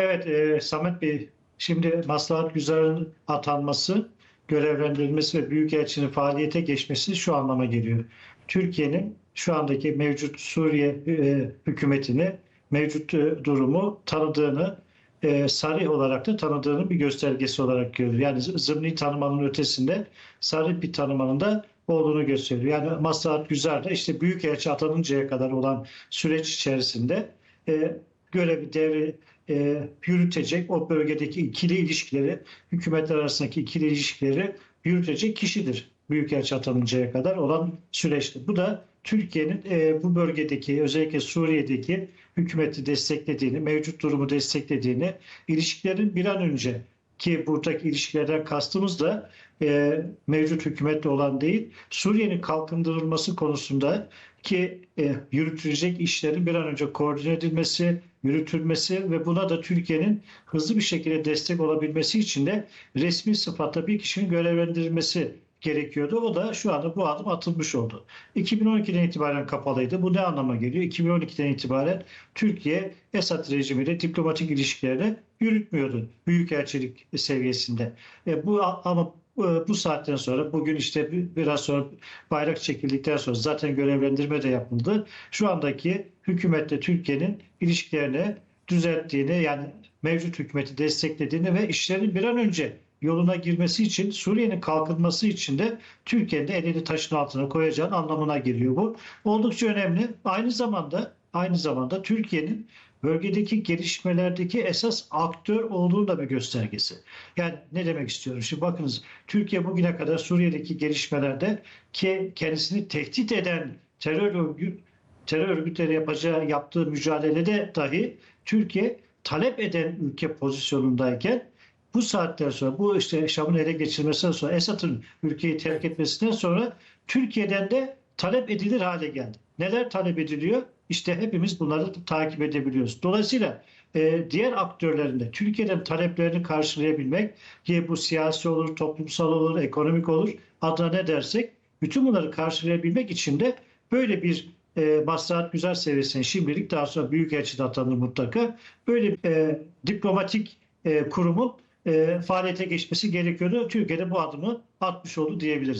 Evet, e, Samet Bey, şimdi Maslahat Güzel'in atanması, görevlendirilmesi ve Büyükelçinin faaliyete geçmesi şu anlama geliyor. Türkiye'nin şu andaki mevcut Suriye e, hükümetini, mevcut e, durumu tanıdığını, e, sarih olarak da tanıdığının bir göstergesi olarak görüyor. Yani zımni tanımanın ötesinde sarih bir tanımanın da olduğunu gösteriyor. Yani Maslahat Güzel de işte Büyükelçi atanıncaya kadar olan süreç içerisinde e, görevi devri e, yürütecek, o bölgedeki ikili ilişkileri, hükümetler arasındaki ikili ilişkileri yürütecek kişidir. Büyükelçi atanıncaya kadar olan süreçte. Bu da Türkiye'nin e, bu bölgedeki özellikle Suriye'deki hükümeti desteklediğini, mevcut durumu desteklediğini, ilişkilerin bir an önce ki buradaki ilişkilerden kastımız da e, mevcut hükümetle olan değil, Suriye'nin kalkındırılması konusunda ki e, yürütülecek işlerin bir an önce koordine edilmesi, yürütülmesi ve buna da Türkiye'nin hızlı bir şekilde destek olabilmesi için de resmi sıfatta bir kişinin görevlendirilmesi gerekiyordu. O da şu anda bu adım atılmış oldu. 2012'den itibaren kapalıydı. Bu ne anlama geliyor? 2012'den itibaren Türkiye Esad rejimiyle diplomatik ilişkilerini yürütmüyordu büyükelçilik seviyesinde. E, bu ama e, bu saatten sonra bugün işte bir- biraz sonra bayrak çekildikten sonra zaten görevlendirme de yapıldı. Şu andaki hükümetle Türkiye'nin ilişkilerini düzelttiğini yani mevcut hükümeti desteklediğini ve işlerin bir an önce yoluna girmesi için Suriye'nin kalkınması için de Türkiye'nin de elini taşın altına koyacağın anlamına geliyor bu. Oldukça önemli. Aynı zamanda aynı zamanda Türkiye'nin bölgedeki gelişmelerdeki esas aktör olduğunu da bir göstergesi. Yani ne demek istiyorum? Şimdi bakınız Türkiye bugüne kadar Suriye'deki gelişmelerde ki kendisini tehdit eden terör örgü terör örgütleri yapacağı yaptığı mücadelede dahi Türkiye talep eden ülke pozisyonundayken bu saatten sonra bu işte Şam'ın ele geçirmesinden sonra Esad'ın ülkeyi terk etmesinden sonra Türkiye'den de talep edilir hale geldi. Neler talep ediliyor? İşte hepimiz bunları takip edebiliyoruz. Dolayısıyla e, diğer aktörlerin de Türkiye'den taleplerini karşılayabilmek ki bu siyasi olur, toplumsal olur, ekonomik olur adına ne dersek bütün bunları karşılayabilmek için de böyle bir e, maslahat güzel seviyesine şimdilik daha sonra büyükelçi atanır mutlaka. Böyle e, diplomatik e, kurumun e, faaliyete geçmesi gerekiyordu. Türkiye'de bu adımı atmış oldu diyebiliriz.